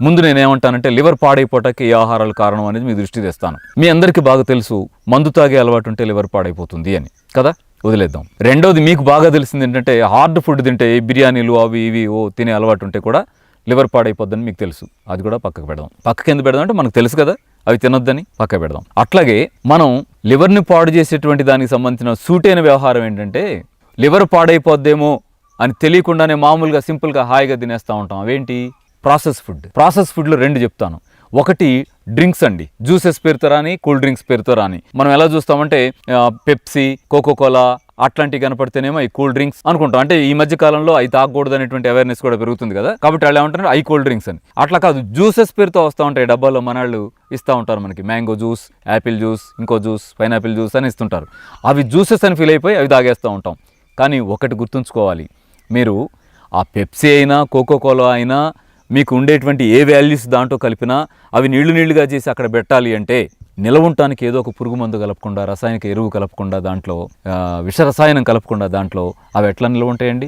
ముందు నేను ఏమంటానంటే లివర్ పాడైపోవటానికి ఏ ఆహారాలు కారణం అనేది మీ దృష్టి తెస్తాను. మీ అందరికీ బాగా తెలుసు మందు తాగే అలవాటు ఉంటే లివర్ పాడైపోతుంది అని. కదా? వదిలేద్దాం. రెండోది మీకు బాగా తెలిసింది ఏంటంటే హార్డ్ ఫుడ్ తింటే బిర్యానీలు అవి ఇవి ఓ తినే అలవాటు ఉంటే కూడా లివర్ పాడైపోద్దని మీకు తెలుసు. అది కూడా పక్కకు పెడదాం. పక్కకి ఎందుకు పెడదాం అంటే మనకు తెలుసు కదా అవి తినొద్దని పక్క పెడదాం. అట్లాగే మనం లివర్ని పాడు చేసేటువంటి దానికి సంబంధించిన సూటైన వ్యవహారం ఏంటంటే లివర్ పాడైపోద్దేమో అని తెలియకుండానే మామూలుగా సింపుల్గా హాయిగా తినేస్తూ ఉంటాం. అవేంటి? Process food. ప్రాసెస్ ఫుడ్లో రెండు చెప్తాను. ఒకటి డ్రింక్స్ అండి. జ్యూసెస్ పేరుతో రాని కూల్ డ్రింక్స్ పేరుతో రాని. మనం ఎలా చూస్తామంటే పెప్సీ కోకోకోలా అట్లాంటివి కనపడితేనేమో ఈ కూల్ డ్రింక్స్ అనుకుంటాం. అంటే ఈ మధ్య కాలంలో అవి తాగకూడదు అనేటువంటి అవేర్నెస్ కూడా పెరుగుతుంది కదా. కాబట్టి వాళ్ళు ఏమంటారు ఐ కూల్ డ్రింక్స్ అని. అట్లా కాదు. జ్యూసెస్ పేరుతో వస్తూ ఉంటాయి డబ్బాలో మనాళ్ళు ఇస్తూ ఉంటారు మనకి. మ్యాంగో జ్యూస్ యాపిల్ జ్యూస్ ఇంకో జ్యూస్ పైనాపిల్ జ్యూస్ అని ఇస్తుంటారు. అవి జ్యూసెస్ అని ఫీల్ అయిపోయి అవి తాగేస్తూ ఉంటాం. కానీ ఒకటి గుర్తుంచుకోవాలి. మీరు ఆ పెప్సీ అయినా కోకోకోలా అయినా మీకు ఉండేటువంటి ఏ వాల్యూస్ దాంట్లో కలిపినా అవి నీళ్ళు నీళ్ళుగా చేసి అక్కడ పెట్టాలి అంటే నిలవుంటానికి ఏదో ఒక పురుగు మందు కలపకుండా రసాయనిక ఎరువు కలపకుండా దాంట్లో విష రసాయనం కలపకుండా దాంట్లో అవి ఎట్లా నిలవ ఉంటాయండి?